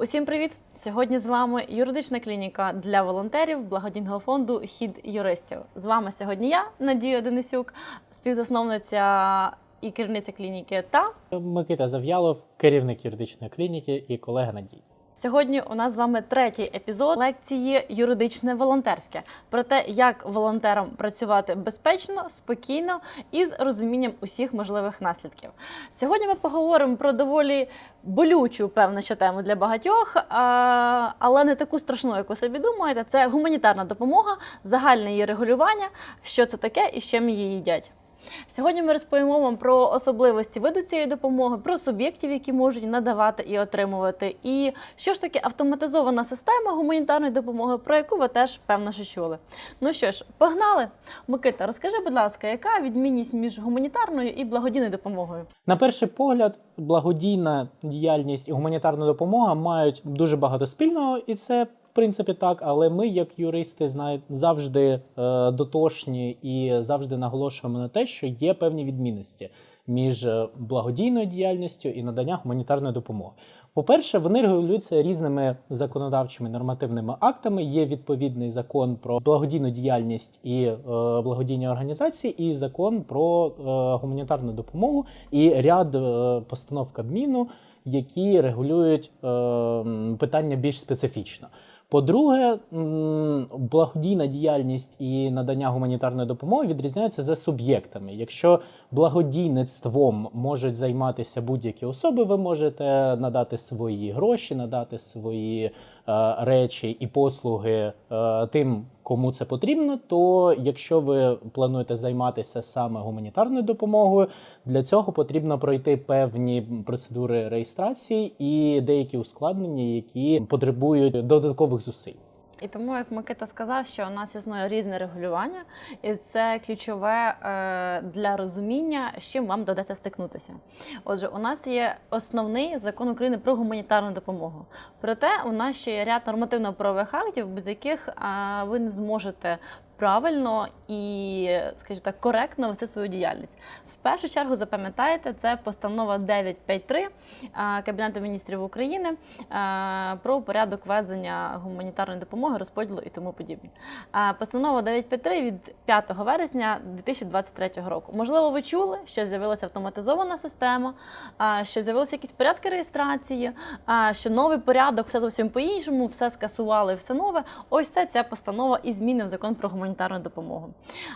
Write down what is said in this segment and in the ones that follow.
Усім привіт! Сьогодні з вами юридична клініка для волонтерів благодійного фонду Хід юристів. З вами сьогодні я, Надія Денисюк, співзасновниця і керівниця клініки та Микита Зав'ялов, керівник юридичної клініки і колега Надій. Сьогодні у нас з вами третій епізод лекції юридичне волонтерське про те, як волонтерам працювати безпечно, спокійно і з розумінням усіх можливих наслідків. Сьогодні ми поговоримо про доволі болючу, певно, що тему для багатьох, але не таку страшну, як ви собі думаєте. Це гуманітарна допомога, загальне її регулювання, що це таке і з чим її їдять. Сьогодні ми розповімо вам про особливості виду цієї допомоги, про суб'єктів, які можуть надавати і отримувати, і що ж таке автоматизована система гуманітарної допомоги, про яку ви теж певно що чули. Ну що ж, погнали. Микита, розкажи, будь ласка, яка відмінність між гуманітарною і благодійною допомогою? На перший погляд, благодійна діяльність і гуманітарна допомога мають дуже багато спільного, і це в принципі так. Але ми, як юристи, знають завжди е, дотошні і завжди наголошуємо на те, що є певні відмінності між е, благодійною діяльністю і наданням гуманітарної допомоги. По-перше, вони регулюються різними законодавчими нормативними актами. Є відповідний закон про благодійну діяльність і е, благодійні організації, і закон про е, гуманітарну допомогу, і ряд е, постанов Кабміну, які регулюють е, питання більш специфічно. По-друге, благодійна діяльність і надання гуманітарної допомоги відрізняються за суб'єктами. Якщо благодійництвом можуть займатися будь-які особи, ви можете надати свої гроші, надати свої речі і послуги е, тим, кому це потрібно. То якщо ви плануєте займатися саме гуманітарною допомогою, для цього потрібно пройти певні процедури реєстрації і деякі ускладнення, які потребують додаткових зусиль. І тому, як Микита сказав, що у нас існує різне регулювання, і це ключове е, для розуміння, з чим вам доведеться стикнутися. Отже, у нас є основний закон України про гуманітарну допомогу. Проте у нас ще є ряд нормативно-правових актів, без яких е, ви не зможете. Правильно і, скажімо так, коректно вести свою діяльність. В першу чергу запам'ятайте, це постанова 953 е, Кабінету міністрів України е, про порядок ввезення гуманітарної допомоги, розподілу і тому подібне. Е, Постанова 953 від 5 вересня 2023 року. Можливо, ви чули, що з'явилася автоматизована система, що з'явилися якісь порядки реєстрації, що новий порядок, все зовсім по-іншому, все скасували, все нове. Ось це ця постанова і зміни в закон про гуманітарну допомогу.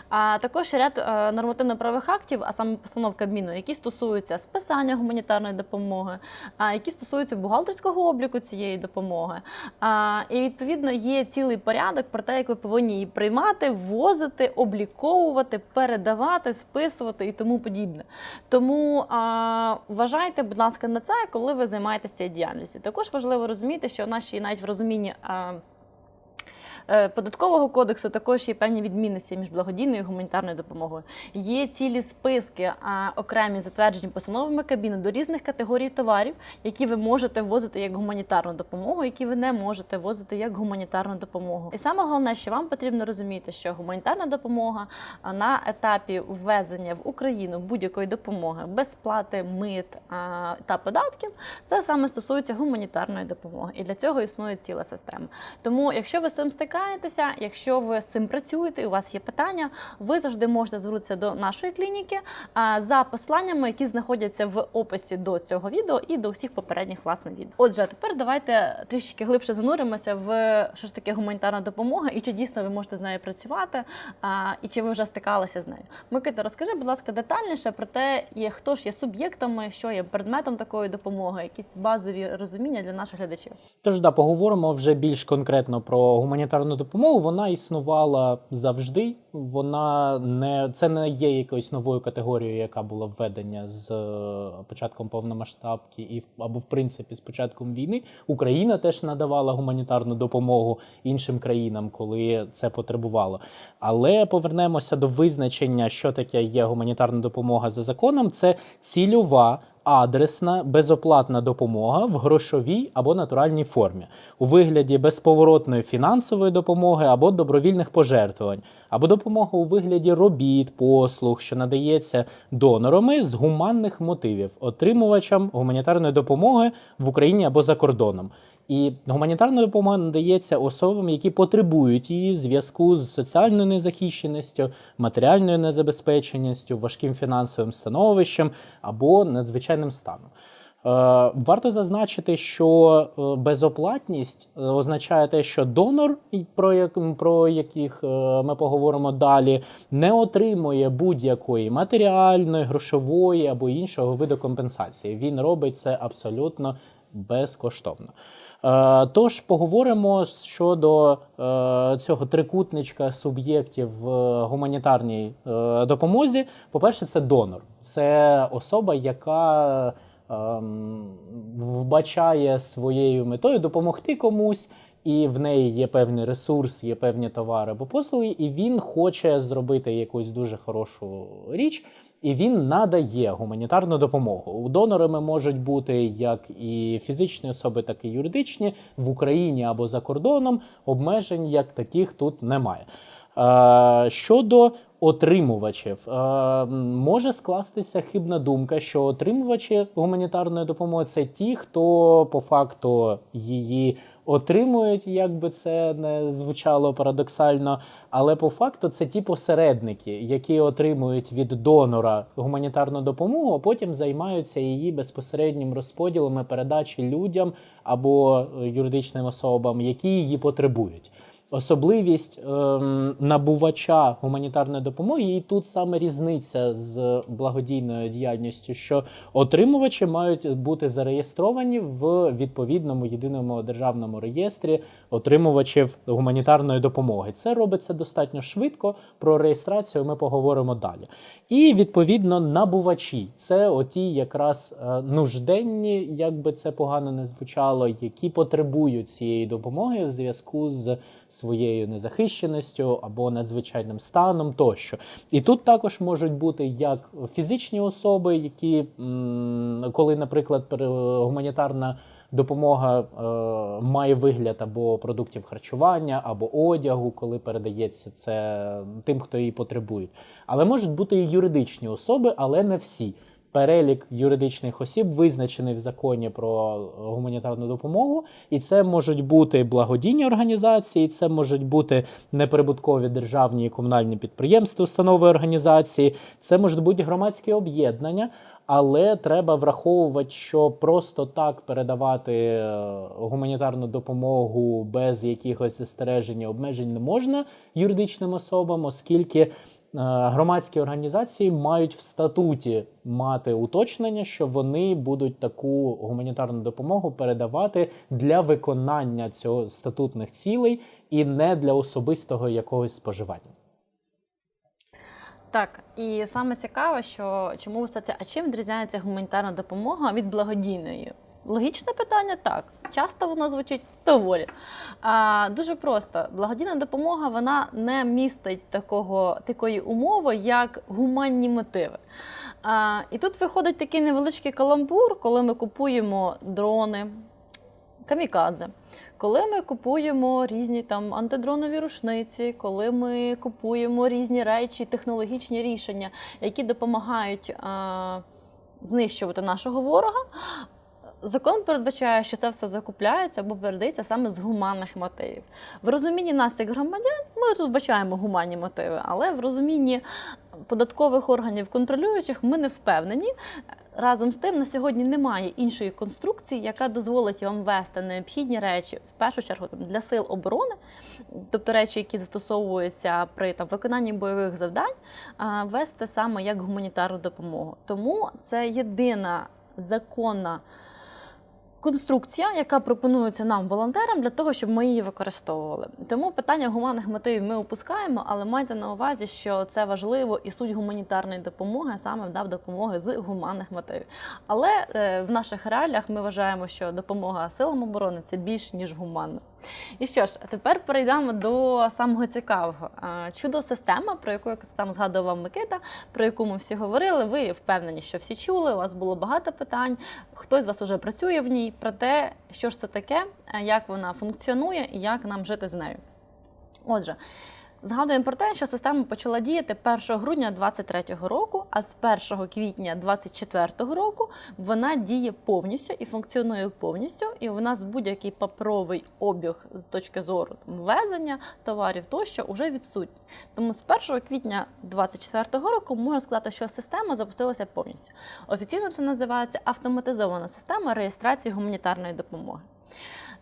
А також ряд е, нормативно-правових актів, а саме постанов Кабміну, які стосуються списання гуманітарної допомоги, а, які стосуються бухгалтерського обліку цієї допомоги. А, І відповідно є цілий порядок про те, як ви повинні її приймати, ввозити, обліковувати, передавати, списувати і тому подібне. Тому а, вважайте, будь ласка, на це, коли ви займаєтеся цією діяльністю. Також важливо розуміти, що в є навіть в розумінні. А, Податкового кодексу також є певні відмінності між благодійною і гуманітарною допомогою. Є цілі списки, а, окремі затверджені постановами Кабміну до різних категорій товарів, які ви можете ввозити як гуманітарну допомогу, які ви не можете ввозити як гуманітарну допомогу. І саме головне, що вам потрібно розуміти, що гуманітарна допомога на етапі ввезення в Україну будь-якої допомоги без сплати мит та податків, це саме стосується гуманітарної допомоги. І для цього існує ціла система. Тому, якщо ви з цим стикаєтеся, якщо ви з цим працюєте, і у вас є питання, ви завжди можете звернутися до нашої клініки за посиланнями, які знаходяться в описі до цього відео і до всіх попередніх власне відео. Отже, тепер давайте трішки глибше зануримося в що ж таке гуманітарна допомога і чи дійсно ви можете з нею працювати, і чи ви вже стикалися з нею. Микита, розкажи, будь ласка, детальніше про те, хто ж є суб'єктами, що є предметом такої допомоги, якісь базові розуміння для наших глядачів. Тож да, поговоримо вже більш конкретно про гуманітарну допомогу. Вона існувала завжди. Вона не це не є якоюсь новою категорією, яка була введення з е, початком повномасштабки, і або в принципі з початком війни. Україна теж надавала гуманітарну допомогу іншим країнам, коли це потребувало. Але повернемося до визначення, що таке є гуманітарна допомога за законом. Це цільова адресна безоплатна допомога в грошовій або натуральній формі у вигляді безповоротної фінансової допомоги або добровільних пожертвувань, або допомога у вигляді робіт, послуг, що надається донорами з гуманних мотивів, отримувачам гуманітарної допомоги в Україні або за кордоном. І гуманітарна допомога надається особам, які потребують її в зв'язку з соціальною незахищеністю, матеріальною незабезпеченістю, важким фінансовим становищем або надзвичайним станом. Е, Варто зазначити, що е, безоплатність е, означає те, що донор, про, як, про яких ми поговоримо далі, не отримує будь-якої матеріальної, грошової або іншого виду компенсації. Він робить це абсолютно безкоштовно. Е, Тож поговоримо щодо е, цього трикутничка суб'єктів в гуманітарній е, допомозі. По-перше, це донор, це особа, яка ем, вбачає своєю метою допомогти комусь. І в неї є певний ресурс, є певні товари або послуги, і він хоче зробити якусь дуже хорошу річ, і він надає гуманітарну допомогу. Донорами можуть бути як і фізичні особи, так і юридичні в Україні або за кордоном. Обмежень як таких тут немає. Е, Щодо отримувачів, е, може скластися хибна думка, що отримувачі гуманітарної допомоги це ті, хто по факту її отримують, як би це не звучало парадоксально. Але по факту це ті посередники, які отримують від донора гуманітарну допомогу, а потім займаються її безпосереднім розподілом і передачі людям або юридичним особам, які її потребують. Особливість ем, набувача гуманітарної допомоги, і тут саме різниця з благодійною діяльністю, що отримувачі мають бути зареєстровані в відповідному єдиному державному реєстрі отримувачів гуманітарної допомоги. Це робиться достатньо швидко. Про реєстрацію ми поговоримо далі. І відповідно набувачі це оті якраз е, нужденні, як би це погано не звучало, які потребують цієї допомоги в зв'язку з своєю незахищеністю або надзвичайним станом тощо. І тут також можуть бути як фізичні особи, які, коли, наприклад, гуманітарна допомога е, має вигляд або продуктів харчування, або одягу, коли передається це тим, хто її потребує. Але можуть бути і юридичні особи, але не всі. Перелік юридичних осіб визначений в законі про гуманітарну допомогу, і це можуть бути благодійні організації, це можуть бути неприбуткові державні і комунальні підприємства, установи організації, це можуть бути громадські об'єднання. Але треба враховувати, що просто так передавати е, гуманітарну допомогу без якихось застережень і обмежень не можна юридичним особам, оскільки громадські організації мають в статуті мати уточнення, що вони будуть таку гуманітарну допомогу передавати для виконання цього статутних цілей і не для особистого якогось споживання. Так, і саме цікаве, що чому ви а чим відрізняється гуманітарна допомога від благодійної? Логічне питання так. Часто воно звучить доволі. А, дуже просто. Благодійна допомога вона не містить такого, такої умови, як гуманні мотиви. А, і тут виходить такий невеличкий каламбур, коли ми купуємо дрони, камікадзе. Коли ми купуємо різні там антидронові рушниці, коли ми купуємо різні речі, технологічні рішення, які допомагають е, знищувати нашого ворога, закон передбачає, що це все закупляється або передається саме з гуманних мотивів. В розумінні нас, як громадян, ми тут вбачаємо гуманні мотиви, але в розумінні податкових органів контролюючих ми не впевнені. Разом з тим, на сьогодні немає іншої конструкції, яка дозволить вам вести необхідні речі, в першу чергу для сил оборони, тобто речі, які застосовуються при там, виконанні бойових завдань, вести саме як гуманітарну допомогу. Тому це єдина законна конструкція, яка пропонується нам, волонтерам, для того, щоб ми її використовували. Тому питання гуманних мотивів ми опускаємо, але майте на увазі, що це важливо і суть гуманітарної допомоги саме дав допомоги з гуманних мотивів. Але е, в наших реаліях ми вважаємо, що допомога силам оборони це більш ніж гуманна. І що ж, тепер перейдемо до самого цікавого. Е, Чудо система, про яку я там згадував Микита, про яку ми всі говорили. Ви впевнені, що всі чули. У вас було багато питань. Хтось з вас вже працює в ній про те, що ж це таке, е, як вона функціонує і як нам жити з нею. Отже, Згадуємо про те, що система почала діяти 1 грудня 2023 року, а з 1 квітня 2024 року вона діє повністю і функціонує повністю. І у нас будь-який паперовий обіг з точки зору там, ввезення товарів тощо вже відсутній. Тому з 1 квітня 2024 року можна сказати, що система запустилася повністю. Офіційно це називається автоматизована система реєстрації гуманітарної допомоги.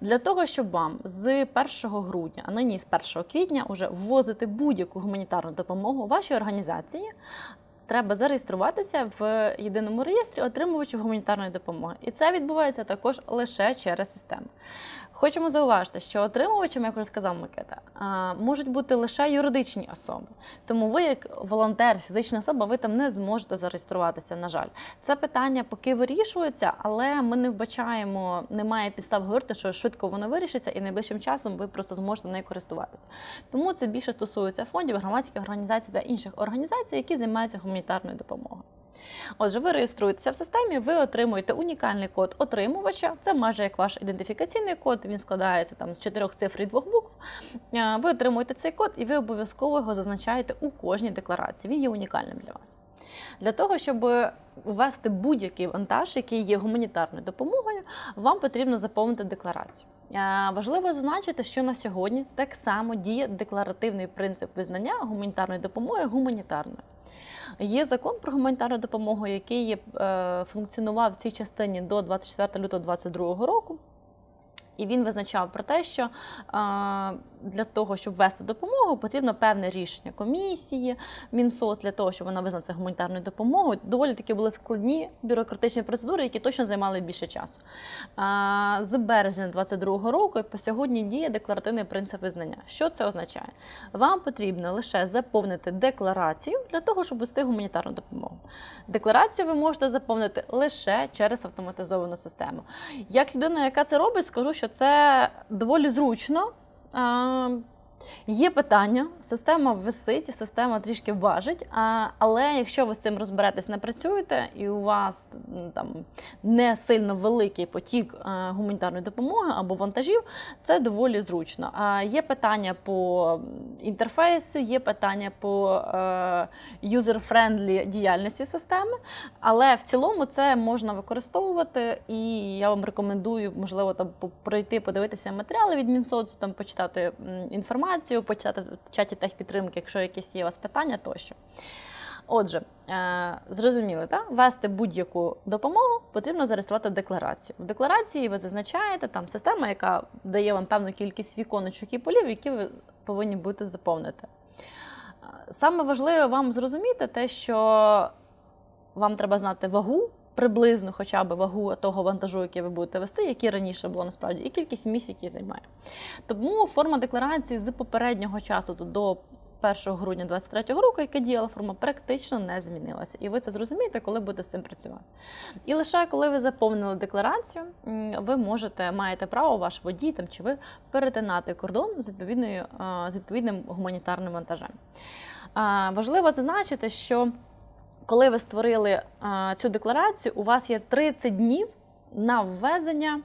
Для того, щоб вам з 1 грудня, а нині з 1 квітня, уже ввозити будь-яку гуманітарну допомогу вашій організації, треба зареєструватися в єдиному реєстрі отримувачів гуманітарної допомоги. І це відбувається також лише через систему. Хочемо зауважити, що отримувачами, як вже сказав Микита, можуть бути лише юридичні особи. Тому ви, як волонтер, фізична особа, ви там не зможете зареєструватися. На жаль, це питання поки вирішується, але ми не вбачаємо, немає підстав говорити, що швидко воно вирішиться, і найближчим часом ви просто зможете нею користуватися. Тому це більше стосується фондів, громадських організацій та інших організацій, які займаються гуманітарною допомогою. Отже, ви реєструєтеся в системі, ви отримуєте унікальний код отримувача. Це майже як ваш ідентифікаційний код. Він складається там з чотирьох цифр і двох букв. Е, Ви отримуєте цей код, і ви обов'язково його зазначаєте у кожній декларації. Він є унікальним для вас. Для того, щоб ввести будь-який вантаж, який є гуманітарною допомогою, вам потрібно заповнити декларацію. Е, Важливо зазначити, що на сьогодні так само діє декларативний принцип визнання гуманітарної допомоги гуманітарною. Є закон про гуманітарну допомогу, який е, функціонував в цій частині до 24 лютого 2022 року. І він визначав про те, що для того, щоб ввести допомогу, потрібно певне рішення комісії, Мінсоц для того, щоб вона визнала це гуманітарною допомогою. Доволі таки були складні бюрократичні процедури, які точно займали більше часу. З березня 2022 року по сьогодні діє декларативний принцип визнання. Що це означає? Вам потрібно лише заповнити декларацію для того, щоб ввести гуманітарну допомогу. Декларацію ви можете заповнити лише через автоматизовану систему. Як людина, яка це робить, скажу, що це доволі зручно. Є питання, система висить, система трішки важить. Але якщо ви з цим розберетесь, не працюєте, і у вас там не сильно великий потік е, гуманітарної допомоги або вантажів, це доволі зручно. Є питання по інтерфейсу, є питання по юзер-френдлі діяльності системи, але в цілому це можна використовувати, і я вам рекомендую, можливо, там пройти, подивитися матеріали від Мінсоцу, там почитати м, інформацію, почитати в чаті техпідтримки, якщо якісь є у вас питання тощо. Отже, е, зрозуміли, так? ввести будь-яку допомогу потрібно зареєструвати декларацію. В декларації ви зазначаєте там система, яка дає вам певну кількість віконечок і полів, які ви повинні будете заповнити. Е, Саме важливе вам зрозуміти те, що вам треба знати вагу, приблизно хоча б вагу того вантажу, який ви будете вести, який раніше було насправді, і кількість місць, які займає. Тому форма декларації з попереднього часу до 1 грудня 2023 року, яка діяла форма, практично не змінилася. І ви це зрозумієте, коли будете з цим працювати. І лише коли ви заповнили декларацію, ви можете, маєте право, ваш водій там, чи ви перетинати кордон з, відповідною, е, з відповідним гуманітарним вантажем. Важливо зазначити, що коли ви створили а, цю декларацію, у вас є 30 днів на ввезення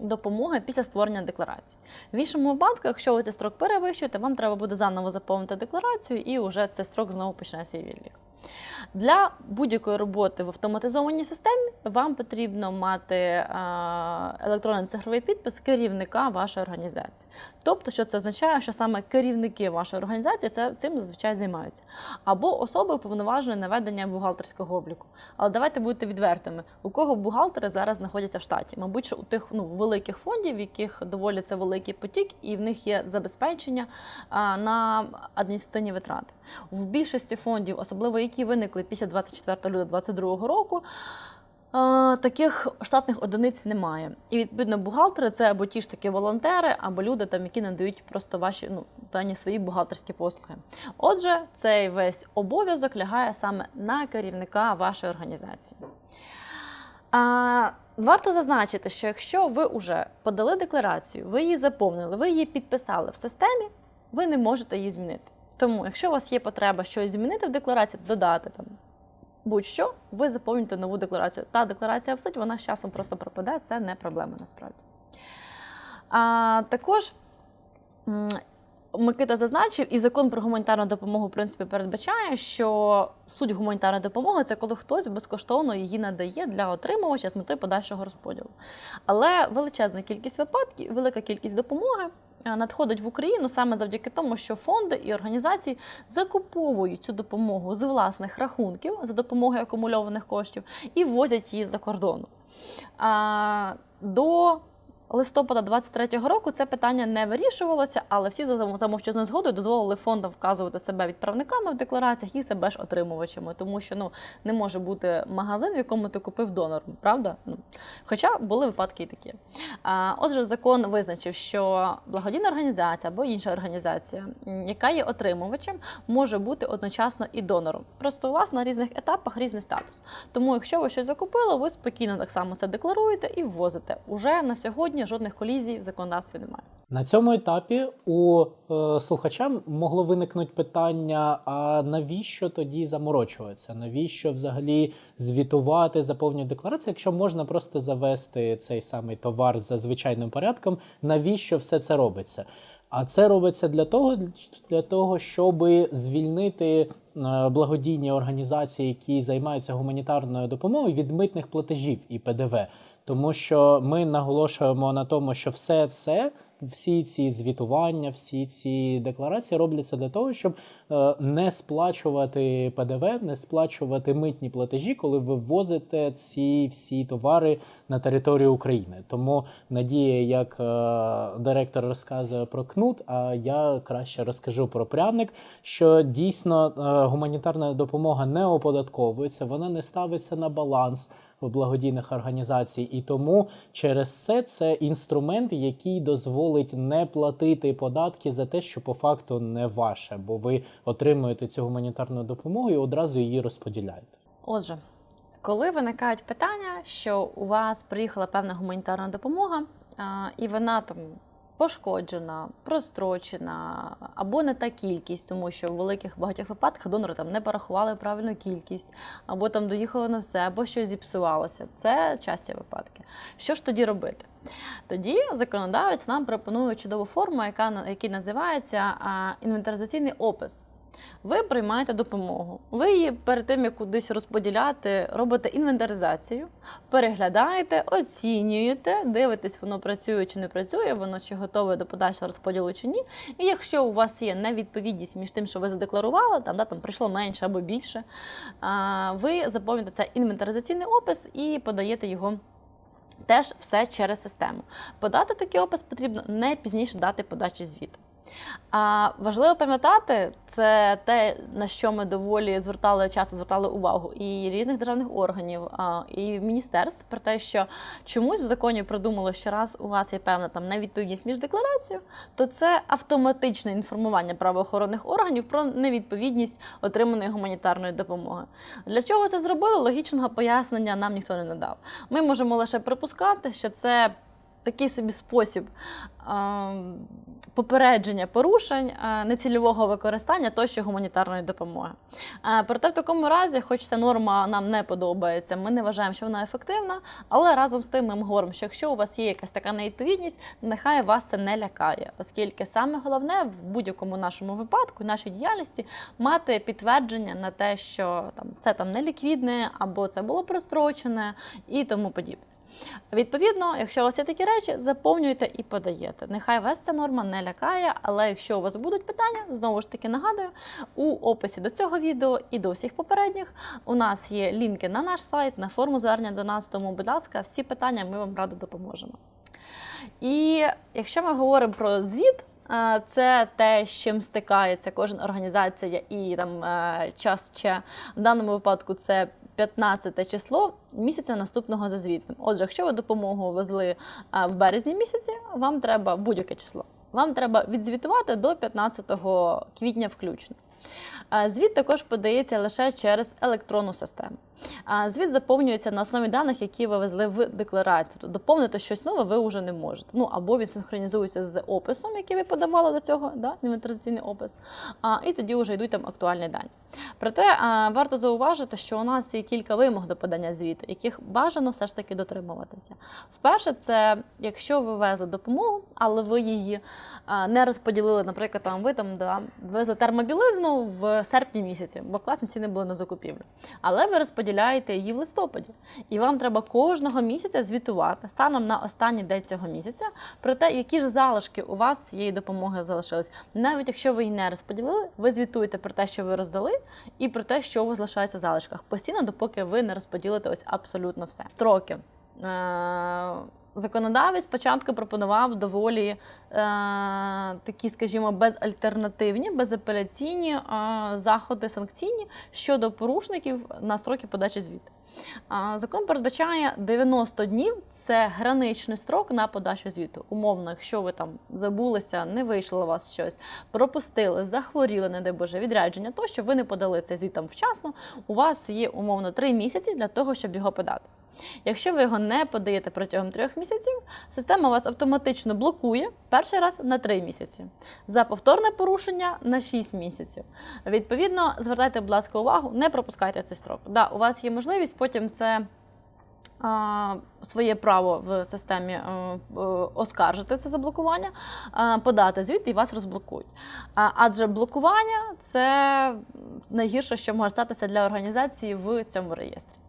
допомоги після створення декларації. В іншому випадку, якщо ви цей строк перевищуєте, вам треба буде заново заповнити декларацію, і вже цей строк знову почне свій відлік. Для будь-якої роботи в автоматизованій системі вам потрібно мати а, електронний цифровий підпис керівника вашої організації. Тобто, що це означає, що саме керівники вашої організації це, цим зазвичай займаються. Або особи уповноважені на ведення бухгалтерського обліку. Але давайте будьте відвертими, у кого бухгалтери зараз знаходяться в штаті. Мабуть, що у тих ну, великих фондів, в яких доволі це великий потік, і в них є забезпечення а, на адміністративні витрати. В більшості фондів, особливо які виникли після 24 лютого 2022 року. Е, Таких штатних одиниць немає. І відповідно бухгалтери це або ті ж такі волонтери, або люди, там, які надають просто ваші ну, певні свої бухгалтерські послуги. Отже, цей весь обов'язок лягає саме на керівника вашої організації. А, варто зазначити, що якщо ви вже подали декларацію, ви її заповнили, ви її підписали в системі, ви не можете її змінити. Тому, якщо у вас є потреба щось змінити в декларації, додати там будь-що, ви заповнюєте нову декларацію. Та декларація висить, вона з часом просто пропаде, це не проблема насправді. А, також Микита зазначив, і закон про гуманітарну допомогу в принципі передбачає, що суть гуманітарної допомоги це коли хтось безкоштовно її надає для отримувача з метою подальшого розподілу. Але величезна кількість випадків, велика кількість допомоги надходить в Україну саме завдяки тому, що фонди і організації закуповують цю допомогу з власних рахунків за допомогою акумульованих коштів і возять її за кордону. До листопада 23-го року це питання не вирішувалося, але всі за мовчазною згодою дозволили фондам вказувати себе відправниками в деклараціях і себе ж отримувачами, тому що ну не може бути магазин, в якому ти купив донор, правда? Ну, хоча були випадки і такі. А, отже, закон визначив, що благодійна організація або інша організація, яка є отримувачем, може бути одночасно і донором. Просто у вас на різних етапах різний статус. Тому, якщо ви щось закупили, ви спокійно так само це декларуєте і ввозите. Уже на сьогодні жодних колізій в законодавстві немає. На цьому етапі у е, слухача могло виникнути питання: а навіщо тоді заморочуватися? Навіщо взагалі звітувати, заповнювати декларацію, якщо можна просто завести цей самий товар за звичайним порядком? Навіщо все це робиться? А це робиться для того, для того, щоб звільнити е, благодійні організації, які займаються гуманітарною допомогою від митних платежів і ПДВ. Тому що ми наголошуємо на тому, що все це, всі ці звітування, всі ці декларації робляться для того, щоб е, не сплачувати ПДВ, не сплачувати митні платежі, коли ви ввозите ці всі товари на територію України. Тому Надія, як е, директор, розказує про кнут, а я краще розкажу про пряник, що дійсно е, гуманітарна допомога не оподатковується, вона не ставиться на баланс благодійних організацій, і тому через це це інструмент, який дозволить не платити податки за те, що по факту не ваше, бо ви отримуєте цю гуманітарну допомогу і одразу її розподіляєте. Отже, коли виникають питання, що у вас приїхала певна гуманітарна допомога, і вона там пошкоджена, прострочена, або не та кількість, тому що в великих багатьох випадках донори там не порахували правильну кількість, або там доїхало на все, або щось зіпсувалося. Це часті випадки. Що ж тоді робити? Тоді законодавець нам пропонує чудову форму, яка називається інвентаризаційний опис. Ви приймаєте допомогу. Ви її перед тим, як кудись розподіляти, робите інвентаризацію, переглядаєте, оцінюєте, дивитесь, воно працює чи не працює, воно чи готове до подальшого розподілу чи ні. І якщо у вас є невідповідність між тим, що ви задекларували, там, да, там прийшло менше або більше, ви заповнюєте цей інвентаризаційний опис і подаєте його. Теж все через систему. Подати такий опис потрібно не пізніше дати подачі звіту. А важливо пам'ятати, це те, на що ми доволі звертали часто звертали увагу і різних державних органів, і міністерств про те, що чомусь в законі придумали, що раз у вас є певна там невідповідність між декларацією, то це автоматичне інформування правоохоронних органів про невідповідність отриманої гуманітарної допомоги. Для чого це зробили? Логічного пояснення нам ніхто не надав. Ми можемо лише припускати, що це такий собі спосіб ем, попередження порушень, е, нецільового використання тощо гуманітарної допомоги. Е, Проте в такому разі, хоч ця норма нам не подобається, ми не вважаємо, що вона ефективна, але разом з тим ми говоримо, що якщо у вас є якась така невідповідність, нехай вас це не лякає, оскільки саме головне в будь-якому нашому випадку, нашій діяльності, мати підтвердження на те, що там це там не ліквідне або це було прострочене і тому подібне. Відповідно, якщо у вас є такі речі, заповнюйте і подаєте. Нехай вас ця норма не лякає, але якщо у вас будуть питання, знову ж таки нагадую, у описі до цього відео і до всіх попередніх у нас є лінки на наш сайт, на форму звернення до нас, тому, будь ласка, всі питання ми вам радо допоможемо. І якщо ми говоримо про звіт, е, це те, з чим стикається кожна організація, і там е, час ще в даному випадку це 15 число місяця наступного за звітом. Отже, якщо ви допомогу везли е, в березні місяці, вам треба будь-яке число. Вам треба відзвітувати до 15 квітня включно. Е, Звіт також подається лише через електронну систему. Звіт заповнюється на основі даних, які ви везли в декларацію. Тобто доповнити щось нове ви вже не можете. Ну або він синхронізується з описом, який ви подавали до цього, да, інвентаризаційний опис. А, і тоді вже йдуть там актуальні дані. Проте варто зауважити, що у нас є кілька вимог до подання звіту, яких бажано все ж таки дотримуватися. Вперше, це якщо ви везли допомогу, але ви її не розподілили, наприклад, там ви там да, везли термобілизну в серпні місяці, бо класні ціни були на закупівлю. Але ви розподіляєте її в листопаді, і вам треба кожного місяця звітувати станом на останній день цього місяця про те, які ж залишки у вас цієї допомоги залишились. Навіть якщо ви її не розподілили, ви звітуєте про те, що ви роздали, і про те, що у вас залишається в залишках постійно, допоки ви не розподілите ось абсолютно все. Строки. Е, Законодавець спочатку пропонував доволі е, такі, скажімо, безальтернативні, безапеляційні е, заходи санкційні щодо порушників на строки подачі звіту. А, Закон передбачає 90 днів це граничний строк на подачу звіту. Умовно, якщо ви там забулися, не вийшло у вас щось, пропустили, захворіли, не дай Боже, відрядження, то що ви не подали цей звіт там вчасно, у вас є умовно 3 місяці для того, щоб його подати. Якщо ви його не подаєте протягом трьох місяців, система вас автоматично блокує перший раз на 3 місяці, за повторне порушення на 6 місяців. Відповідно, звертайте, будь ласка, увагу, не пропускайте цей строк. Да, у вас є можливість потім це. Своє право в системі е, е, оскаржити це заблокування, е, подати звіт і вас розблокують. Адже блокування це найгірше, що може статися для організації в цьому реєстрі.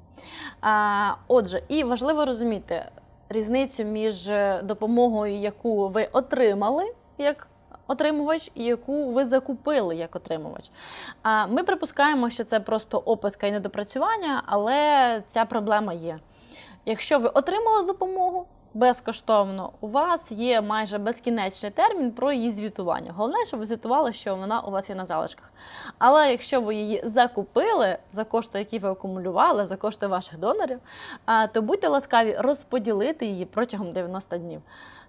Отже, і важливо розуміти різницю між допомогою, яку ви отримали як отримувач, і яку ви закупили як отримувач. Ми припускаємо, що це просто описка і недопрацювання, але ця проблема є. Якщо ви отримали допомогу безкоштовно, у вас є майже безкінечний термін про її звітування. Головне, щоб ви звітували, що вона у вас є на залишках. Але якщо ви її закупили за кошти, які ви акумулювали, за кошти ваших донорів, то будьте ласкаві розподілити її протягом 90 днів.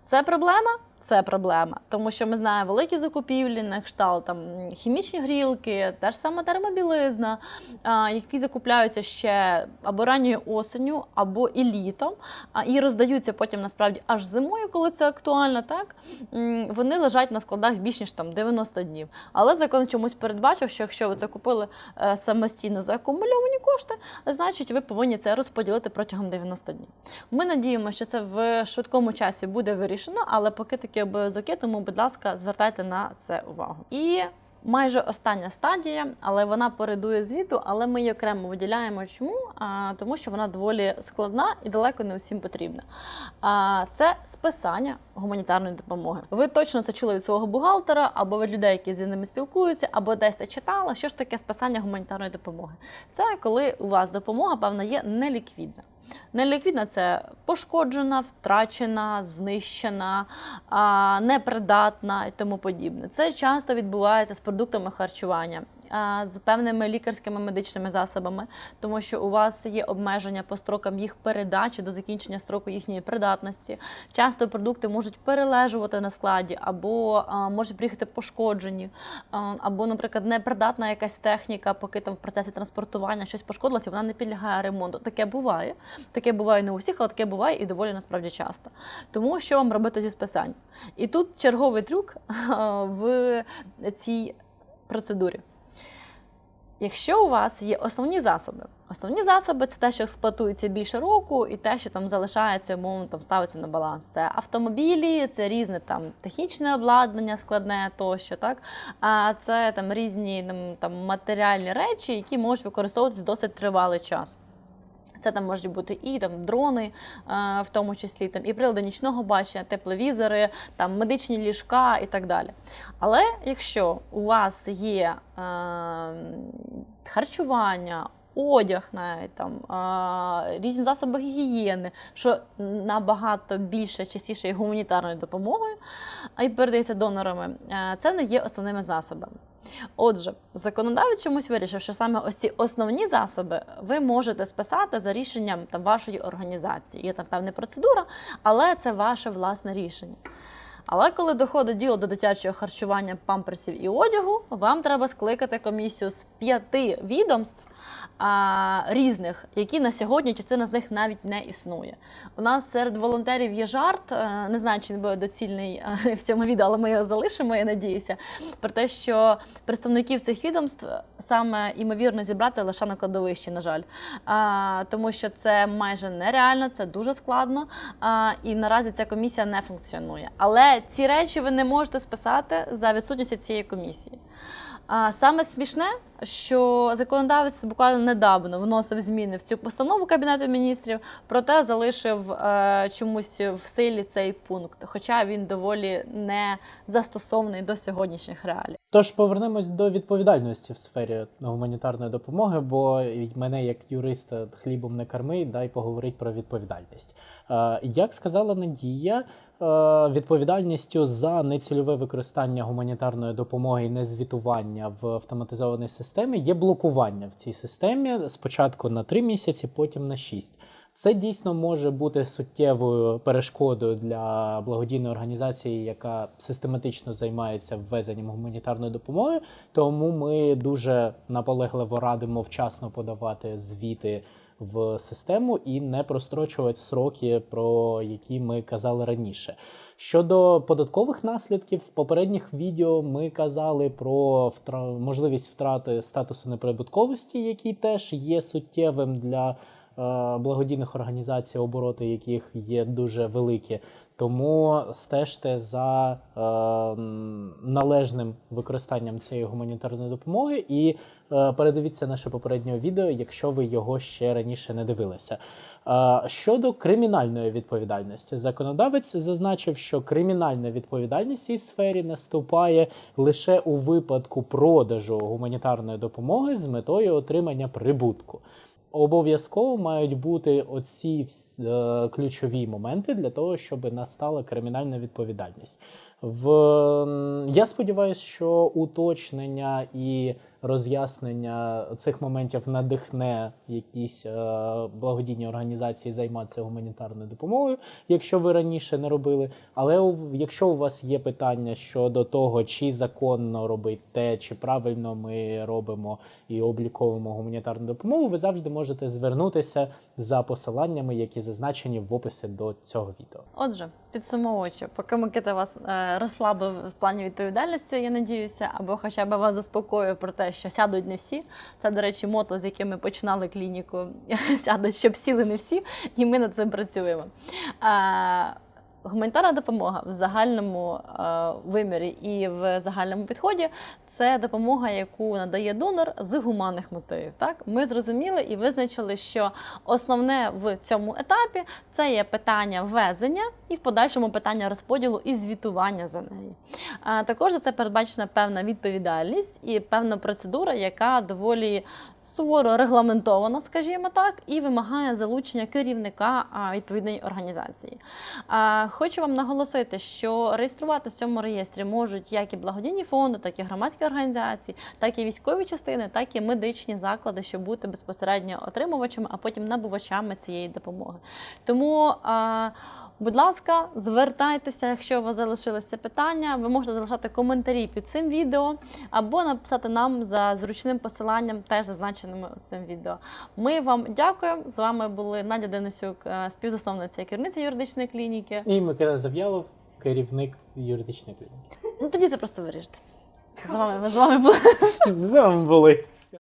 Це проблема? Це проблема, тому що ми знаємо великі закупівлі на кшталт там хімічні грілки, та ж сама термобілизна, які закупляються ще або ранньою осенню, або і літом, і роздаються потім насправді аж зимою, коли це актуально. Так вони лежать на складах більш ніж там 90 днів. Але закон чомусь передбачив, що якщо ви це купили е, самостійно за акумульовані кошти, значить ви повинні це розподілити протягом 90 днів. Ми надіємося, що це в швидкому часі буде вирішено, але поки такі обов'язок є, тому, будь ласка, звертайте на це увагу. І майже остання стадія, але вона передує звіту, але ми її окремо виділяємо. Чому? А, тому що вона доволі складна і далеко не усім потрібна. А, це списання гуманітарної допомоги. Ви точно це чули від свого бухгалтера, або від людей, які з ними спілкуються, або десь це читали. Що ж таке списання гуманітарної допомоги? Це коли у вас допомога, певна, є неліквідна. Неліквідна це пошкоджена, втрачена, знищена, непридатна і тому подібне. Це часто відбувається з продуктами харчування, з певними лікарськими медичними засобами, тому що у вас є обмеження по строкам їх передачі до закінчення строку їхньої придатності. Часто продукти можуть перележувати на складі, або можуть приїхати пошкоджені, або, наприклад, непридатна якась техніка, поки там в процесі транспортування щось пошкодилося, вона не підлягає ремонту. Таке буває. Таке буває не у всіх, але таке буває і доволі насправді часто. Тому що вам робити зі списань? І тут черговий трюк в цій процедурі. Якщо у вас є основні засоби, основні засоби це те, що експлуатується більше року, і те, що там залишається, умовно там ставиться на баланс. Це автомобілі, це різне там технічне обладнання, складне тощо, так а це там різні там, матеріальні речі, які можуть використовуватися досить тривалий час. Це там можуть бути і там дрони, е, в тому числі там і прилади нічного бачення, тепловізори, там медичні ліжка і так далі. Але якщо у вас є е, харчування, одяг, навіть там е, різні засоби гігієни, що набагато більше частіше є гуманітарною допомогою, а й передається донорами, е, це не є основними засобами. Отже, законодавець чомусь вирішив, що саме ось ці основні засоби ви можете списати за рішенням там, вашої організації. Є там певна процедура, але це ваше власне рішення. Але коли доходить діло до дитячого харчування, памперсів і одягу, вам треба скликати комісію з п'яти відомств а, різних, які на сьогодні частина з них навіть не існує. У нас серед волонтерів є жарт, е, не знаю, чи він буде доцільний е, в цьому відео, але ми його залишимо, я надіюся, про те, що представників цих відомств саме імовірно зібрати лише на кладовищі, на жаль. А, тому що це майже нереально, це дуже складно. А, і наразі ця комісія не функціонує. Але ці речі ви не можете списати за відсутністю цієї комісії. А саме смішне, що законодавець буквально недавно вносив зміни в цю постанову Кабінету міністрів, проте залишив е, чомусь в силі цей пункт, хоча він доволі не застосований до сьогоднішніх реалій. Тож повернемось до відповідальності в сфері гуманітарної допомоги, бо мене як юриста хлібом не корми, дай поговорити про відповідальність. Е, Як сказала Надія, відповідальністю за нецільове використання гуманітарної допомоги і незвітування в автоматизованій системі є блокування в цій системі спочатку на 3 місяці, потім на 6. Це дійсно може бути суттєвою перешкодою для благодійної організації, яка систематично займається ввезенням гуманітарної допомоги. Тому ми дуже наполегливо радимо вчасно подавати звіти в систему і не прострочувати сроки, про які ми казали раніше. Щодо податкових наслідків, в попередніх відео ми казали про втра... можливість втрати статусу неприбутковості, який теж є суттєвим для е, благодійних організацій, обороти яких є дуже великі. Тому стежте за е, належним використанням цієї гуманітарної допомоги і е, передивіться наше попереднє відео, якщо ви його ще раніше не дивилися. Е, щодо кримінальної відповідальності, законодавець зазначив, що кримінальна відповідальність цій сфері наступає лише у випадку продажу гуманітарної допомоги з метою отримання прибутку. Обов'язково мають бути оці е, ключові моменти для того, щоб настала кримінальна відповідальність. В я сподіваюся, що уточнення і роз'яснення цих моментів надихне якісь е, благодійні організації займатися гуманітарною допомогою, якщо ви раніше не робили. Але якщо у вас є питання щодо того, чи законно робити те, чи правильно ми робимо і обліковуємо гуманітарну допомогу, ви завжди можете звернутися за посиланнями, які зазначені в описі до цього відео. Отже, підсумовуючи, поки Микита вас е, розслабив в плані відповідальності, я надіюся, або хоча б вас заспокоює про те, що сядуть не всі. Це, до речі, мото, з яким ми починали клініку. Сядуть, щоб сіли не всі, і ми над цим працюємо. Е, Гуманітарна допомога в загальному е, вимірі і в загальному підході це допомога, яку надає донор з гуманних мотивів. Так, ми зрозуміли і визначили, що основне в цьому етапі це є питання ввезення і в подальшому питання розподілу і звітування за неї. А також за це передбачена певна відповідальність і певна процедура, яка доволі суворо регламентована, скажімо так, і вимагає залучення керівника відповідної організації. Хочу вам наголосити, що реєструвати в цьому реєстрі можуть як і благодійні фонди, так і громадські організації, так і військові частини, так і медичні заклади, щоб бути безпосередньо отримувачами, а потім набувачами цієї допомоги. Тому, будь ласка, звертайтеся, якщо у вас залишилися питання. Ви можете залишати коментарі під цим відео або написати нам за зручним посиланням, теж зазначеними у цьому відео. Ми вам дякуємо. З вами були Надя Денисюк, е, співзасновниця і керівниця юридичної клініки. І Микита Зав'ялов, керівник юридичної клініки. Ну тоді це просто вирішите. З вами, з вами були. З вами були.